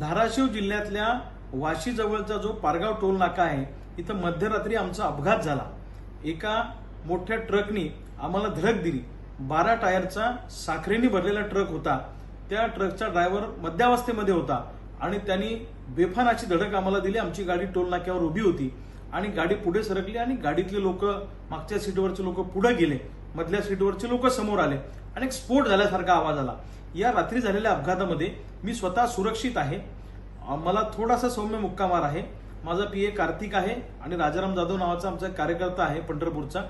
धाराशिव जिल्ह्यातल्या वाशीजवळचा जो पारगाव टोल नाका आहे इथं मध्यरात्री आमचा अपघात झाला. एका मोठ्या ट्रकनी आम्हाला धडक दिली. बारा टायरचा साखरेने भरलेला ट्रक होता. त्या ट्रकचा ड्रायव्हर मध्यावस्थेमध्ये होता आणि त्यांनी बेफानाची धडक आम्हाला दिली. आमची गाडी टोल नाक्यावर उभी होती आणि गाडी पुढे सरकली आणि गाडीतले लोक मागच्या सीटवरचे लोक पुढे गेले. मधल्या सीटवरचे लोक समोर आले. आणि एक स्फोट झाल्यासारखा आवाज आला. या रात्री झालेल्या अपघातामध्ये मी स्वतः सुरक्षित आहे. मला थोडासा सौम्य मुक्कामार आहे. माझा पी ए कार्तिक आहे आणि राजाराम जाधव नावाचा आमचा एक कार्यकर्ता आहे पंढरपूरचा.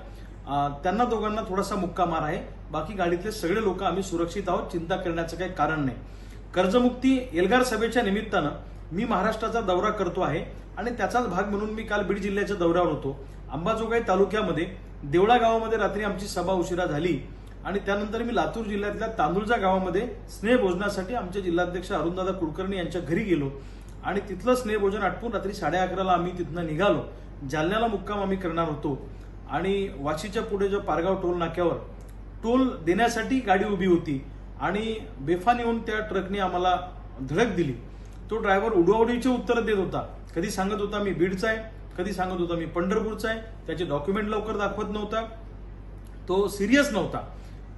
त्यांना दोघांना थोडासा मुक्कामार आहे. बाकी गाडीतले सगळे लोक आम्ही सुरक्षित आहोत चिंता करण्याचं काही कारण नाही. कर्जमुक्ती एल्गार सभेच्या निमित्तानं मी महाराष्ट्राचा दौरा करतो आहे आणि त्याचाच भाग म्हणून मी काल बीड जिल्ह्याच्या दौऱ्यावर होतो. अंबाजोगाई तालुक्यामध्ये देवळा गावामध्ये रात्री आमची सभा उशिरा झाली. आणि त्यानंतर मी लातूर जिल्ह्यातल्या तांदुळजा गावामध्ये स्नेहभोजनासाठी आमचे जिल्हाध्यक्ष अरुणदादा कुलकर्णी यांच्या घरी गेलो. आणि तिथलं स्नेहभोजन आटपून रात्री साडे अकराला आम्ही तिथनं निघालो. जालन्याला मुक्काम आम्ही करणार होतो. आणि वाशीच्या पुढे जो पारगाव टोल नाक्यावर टोल देण्यासाठी गाडी उभी होती. आणि बेफान येऊन त्या ट्रकने आम्हाला धडक दिली. तो ड्रायव्हर उडवाउडीचे उत्तर देत होता. कधी सांगत होता मी बीडचा आहे कधी सांगत होता मी पंढरपूरचा आहे. त्याचे डॉक्युमेंट लवकर दाखवत नव्हता. तो सिरियस नव्हता.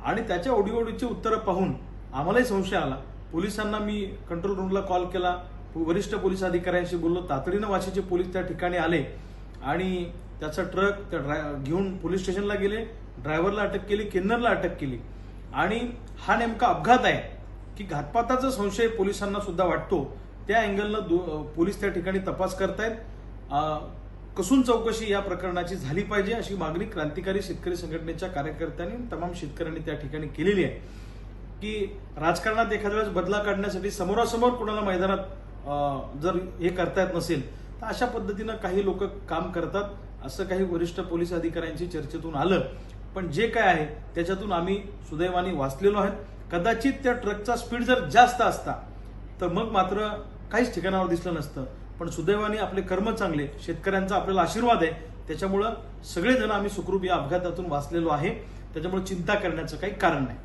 आणि त्याच्या ओडीओडीची उत्तरं पाहून आम्हालाही संशय आला. पोलिसांना मी कंट्रोल रूमला कॉल केला. वरिष्ठ पोलीस अधिकाऱ्यांशी बोललो. तातडीनं वाशीचे पोलीस त्या ठिकाणी आले आणि त्याचा ट्रक त्या ड्राय घेऊन पोलीस स्टेशनला गेले. ड्रायव्हरला अटक केली किन्नरला अटक केली. आणि हा नेमका अपघात आहे की घातपाताचा संशय पोलिसांना सुद्धा वाटतो. त्या अँगलनं पोलीस त्या ठिकाणी तपास करतायत. कसून चौकशी या प्रकरणाची झाली पाहिजे अशी मागणी क्रांतिकारी शेतकरी संघटनेच्या कार्यकर्त्यांनी तमाम शेतकऱ्यांनी त्या ठिकाणी केलेली आहे. की राजकारणात एखाद्या वेळेस बदला काढण्यासाठी समोरासमोर कोणाला मैदानात जर हे करता येत नसेल तर अशा पद्धतीनं काही लोक काम करतात. असं काही वरिष्ठ पोलीस अधिकाऱ्यांची चर्चेतून आलं. पण जे काय आहे त्याच्यातून आम्ही सुदैवाने वाचलेलो आहेत कदाचित त्या ट्रकचा स्पीड जर जास्त असता तर मग मात्र काहीच ठिकाणावर दिसलं नसतं. पण सुदैवाने आपले कर्म चांगले शेतकऱ्यांचा आपल्याला आशीर्वाद आहे. त्याच्यामुळं सगळेजण आम्ही सुखरूप या अपघातातून वाचलेलो आहे. त्याच्यामुळे चिंता करण्याचं काही कारण नाही.